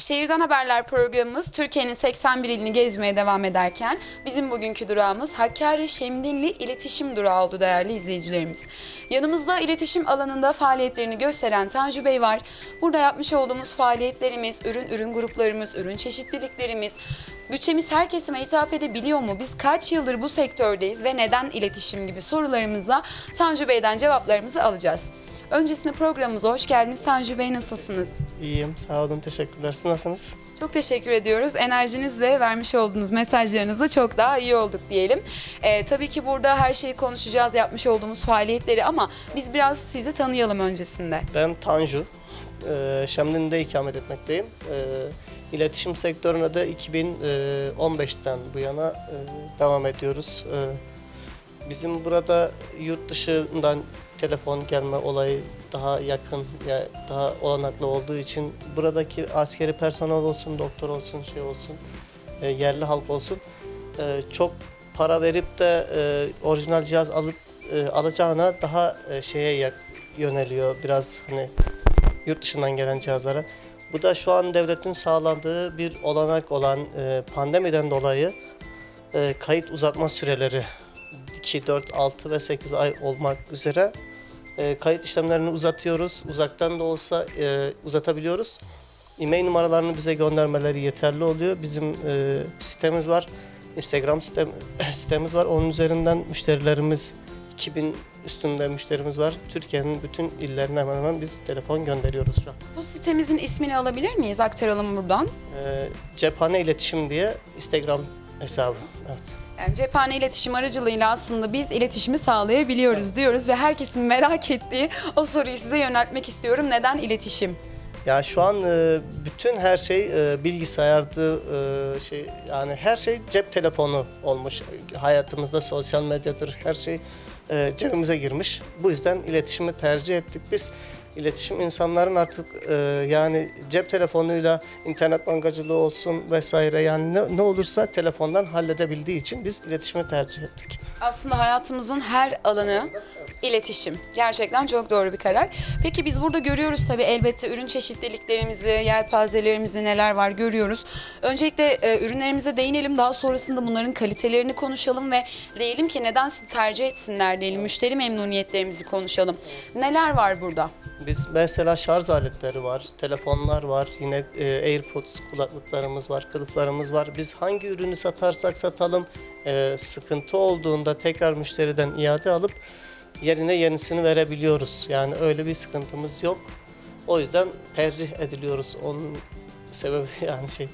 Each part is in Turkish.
Şehirden Haberler programımız Türkiye'nin 81 ilini gezmeye devam ederken bizim bugünkü durağımız Hakkari Şemdinli İletişim Durağı oldu değerli izleyicilerimiz. Yanımızda iletişim alanında faaliyetlerini gösteren Tanju Bey var. Burada yapmış olduğumuz faaliyetlerimiz, ürün ürün gruplarımız, ürün çeşitliliklerimiz, bütçemiz her kesime hitap edebiliyor mu? Biz kaç yıldır bu sektördeyiz ve neden iletişim gibi sorularımıza Tanju Bey'den cevaplarımızı alacağız. Öncesinde programımıza hoş geldiniz. Tanju Bey nasılsınız? İyiyim, sağ olun, teşekkürler. Siz nasılsınız? Çok teşekkür ediyoruz. Enerjinizle vermiş olduğunuz mesajlarınızla çok daha iyi olduk diyelim. Ee, tabii ki burada her şeyi konuşacağız, yapmış olduğumuz faaliyetleri ama biz biraz sizi tanıyalım öncesinde. Ben Tanju, ee, Şemdin'de ikamet etmekteyim. Ee, İletişim sektörüne de 2015'ten bu yana e, devam ediyoruz. Ee, Bizim burada yurt dışından telefon gelme olayı daha yakın, ya daha olanaklı olduğu için buradaki askeri personel olsun, doktor olsun, şey olsun, e, yerli halk olsun e, çok para verip de e, orijinal cihaz alıp e, alacağına daha e, şeye yöneliyor biraz hani yurt dışından gelen cihazlara. Bu da şu an devletin sağladığı bir olanak olan e, pandemiden dolayı e, kayıt uzatma süreleri 2, 4, 6 ve 8 ay olmak üzere e, kayıt işlemlerini uzatıyoruz. Uzaktan da olsa e, uzatabiliyoruz. E-mail numaralarını bize göndermeleri yeterli oluyor. Bizim e, sitemiz var. Instagram sitem, sitemiz var. Onun üzerinden müşterilerimiz 2000 üstünde müşterimiz var. Türkiye'nin bütün illerine hemen hemen biz telefon gönderiyoruz şu an. Bu sitemizin ismini alabilir miyiz? Aktaralım buradan. E, cephane iletişim diye Instagram hesabı. Evet. Yani cephane iletişim aracılığıyla aslında biz iletişimi sağlayabiliyoruz diyoruz ve herkesin merak ettiği o soruyu size yöneltmek istiyorum. Neden iletişim? Ya şu an e, bütün her şey e, bilgisayardı, e, şey yani her şey cep telefonu olmuş. Hayatımızda sosyal medyadır, her şey e, cebimize girmiş. Bu yüzden iletişimi tercih ettik biz. İletişim insanların artık e, yani cep telefonuyla internet bankacılığı olsun vesaire yani ne, ne olursa telefondan halledebildiği için biz iletişimi tercih ettik. Aslında hayatımızın her alanı iletişim. Gerçekten çok doğru bir karar. Peki biz burada görüyoruz tabii elbette ürün çeşitliliklerimizi, yelpazelerimizi neler var görüyoruz. Öncelikle e, ürünlerimize değinelim. Daha sonrasında bunların kalitelerini konuşalım ve diyelim ki neden sizi tercih etsinler diyelim. Müşteri memnuniyetlerimizi konuşalım. Neler var burada? Biz mesela şarj aletleri var, telefonlar var, yine e, AirPods kulaklıklarımız var, kılıflarımız var. Biz hangi ürünü satarsak satalım, e, sıkıntı olduğunda tekrar müşteriden iade alıp yerine yenisini verebiliyoruz. Yani öyle bir sıkıntımız yok. O yüzden tercih ediliyoruz. Onun sebebi yani şey.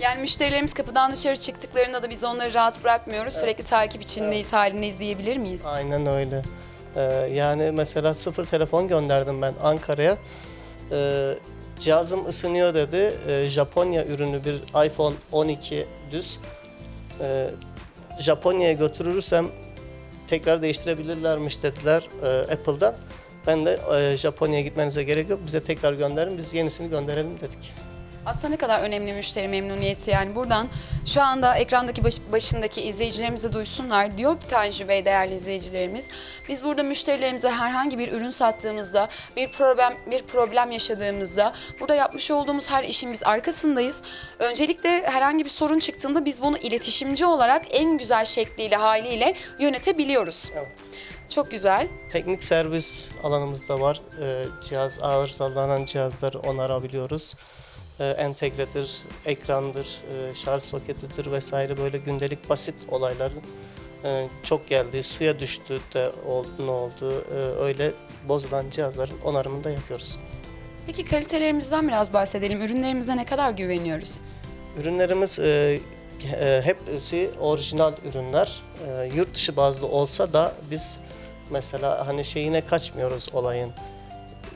Yani müşterilerimiz kapıdan dışarı çıktıklarında da biz onları rahat bırakmıyoruz. Sürekli takip içindeyiz, halindeyiz diyebilir miyiz? Aynen öyle. Ee, yani mesela sıfır telefon gönderdim ben Ankara'ya. Ee, cihazım ısınıyor dedi. Ee, Japonya ürünü bir iPhone 12 düz. Ee, Japonya'ya götürürsem tekrar değiştirebilirlermiş dediler e, Apple'dan. Ben de e, Japonya'ya gitmenize gerek yok. Bize tekrar gönderin. Biz yenisini gönderelim dedik. Aslında ne kadar önemli müşteri memnuniyeti yani buradan şu anda ekrandaki baş- başındaki izleyicilerimiz de duysunlar. Diyor ki Tanju Bey değerli izleyicilerimiz biz burada müşterilerimize herhangi bir ürün sattığımızda bir problem bir problem yaşadığımızda burada yapmış olduğumuz her işin biz arkasındayız. Öncelikle herhangi bir sorun çıktığında biz bunu iletişimci olarak en güzel şekliyle haliyle yönetebiliyoruz. Evet. Çok güzel. Teknik servis alanımız da var. Ee, cihaz arızalanan cihazları onarabiliyoruz. Ee, entegredir, ekrandır, e, şarj soketidir vesaire böyle gündelik basit olayların e, çok geldi. Suya düştü de ne oldu e, öyle bozulan cihazların onarımını da yapıyoruz. Peki kalitelerimizden biraz bahsedelim. Ürünlerimize ne kadar güveniyoruz? Ürünlerimiz e, e, hepsi orijinal ürünler. E, yurt dışı bazlı olsa da biz mesela hani şeyine kaçmıyoruz olayın.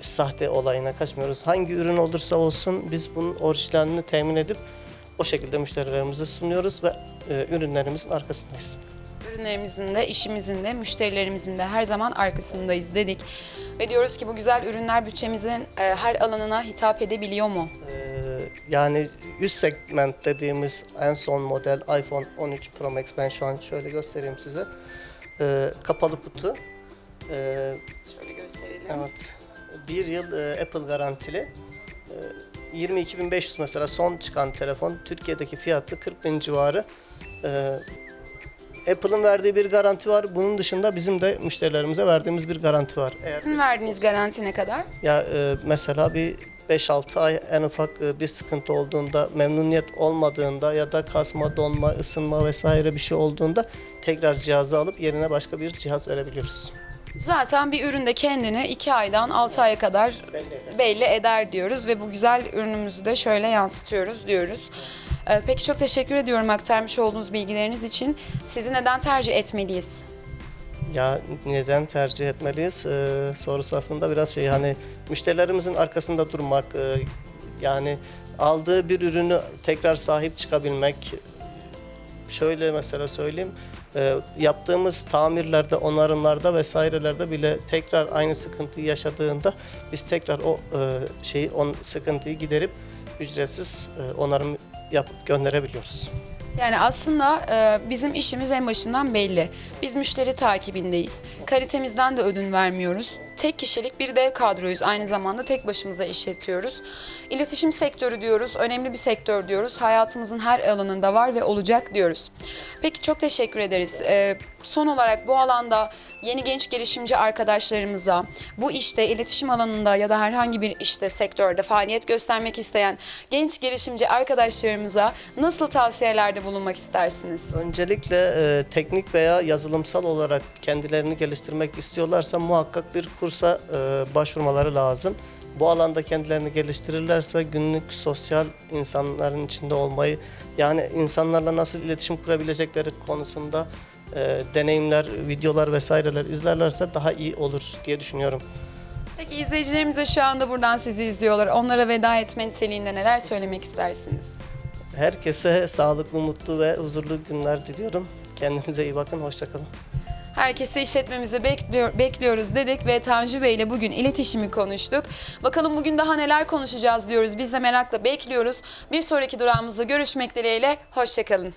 Sahte olayına kaçmıyoruz. Hangi ürün olursa olsun biz bunun orijinalini temin edip o şekilde müşterilerimize sunuyoruz ve e, ürünlerimizin arkasındayız. Ürünlerimizin de, işimizin de, müşterilerimizin de her zaman arkasındayız dedik. Ve diyoruz ki bu güzel ürünler bütçemizin e, her alanına hitap edebiliyor mu? Ee, yani üst segment dediğimiz en son model iPhone 13 Pro Max ben şu an şöyle göstereyim size. Ee, kapalı kutu. Ee, Şöyle gösterelim. evet. Bir yıl e, Apple garantili. Ee, 22.500 mesela son çıkan telefon Türkiye'deki fiyatı 40 bin civarı. Ee, Apple'ın verdiği bir garanti var. Bunun dışında bizim de müşterilerimize verdiğimiz bir garanti var. Eğer Sizin verdiğiniz garanti ne kadar? ya e, mesela bir 5-6 ay en ufak e, bir sıkıntı olduğunda, memnuniyet olmadığında ya da kasma, donma, ısınma vesaire bir şey olduğunda tekrar cihazı alıp yerine başka bir cihaz verebiliyoruz. Zaten bir üründe kendini 2 aydan 6 aya kadar belli eder diyoruz ve bu güzel ürünümüzü de şöyle yansıtıyoruz diyoruz. Ee, Peki çok teşekkür ediyorum aktarmış olduğunuz bilgileriniz için. Sizi neden tercih etmeliyiz? Ya neden tercih etmeliyiz? Ee, sorusu aslında biraz şey hani müşterilerimizin arkasında durmak, e, yani aldığı bir ürünü tekrar sahip çıkabilmek. Şöyle mesela söyleyeyim, e, yaptığımız tamirlerde, onarımlarda vesairelerde bile tekrar aynı sıkıntıyı yaşadığında biz tekrar o e, şeyi, on sıkıntıyı giderip ücretsiz e, onarım yapıp gönderebiliyoruz. Yani aslında e, bizim işimiz en başından belli. Biz müşteri takibindeyiz. Kalitemizden de ödün vermiyoruz. Tek kişilik bir dev kadroyuz. Aynı zamanda tek başımıza işletiyoruz. İletişim sektörü diyoruz. Önemli bir sektör diyoruz. Hayatımızın her alanında var ve olacak diyoruz. Peki çok teşekkür ederiz. E, son olarak bu alanda yeni genç girişimci arkadaşlarımıza, bu işte iletişim alanında ya da herhangi bir işte sektörde faaliyet göstermek isteyen genç girişimci arkadaşlarımıza nasıl tavsiyelerde bulunmak istersiniz? Öncelikle e, teknik veya yazılımsal olarak kendilerini geliştirmek istiyorlarsa muhakkak bir kursa e, başvurmaları lazım. Bu alanda kendilerini geliştirirlerse günlük sosyal insanların içinde olmayı yani insanlarla nasıl iletişim kurabilecekleri konusunda e, deneyimler, videolar vesaireler izlerlerse daha iyi olur diye düşünüyorum. Peki izleyicilerimize şu anda buradan sizi izliyorlar. Onlara veda etme niteliğinde neler söylemek istersiniz? Herkese sağlıklı, mutlu ve huzurlu günler diliyorum. Kendinize iyi bakın, hoşçakalın. Herkesi işletmemize bekliyor, bekliyoruz dedik ve Tanju Bey ile bugün iletişimi konuştuk. Bakalım bugün daha neler konuşacağız diyoruz. Biz de merakla bekliyoruz. Bir sonraki durağımızda görüşmek dileğiyle. Hoşçakalın.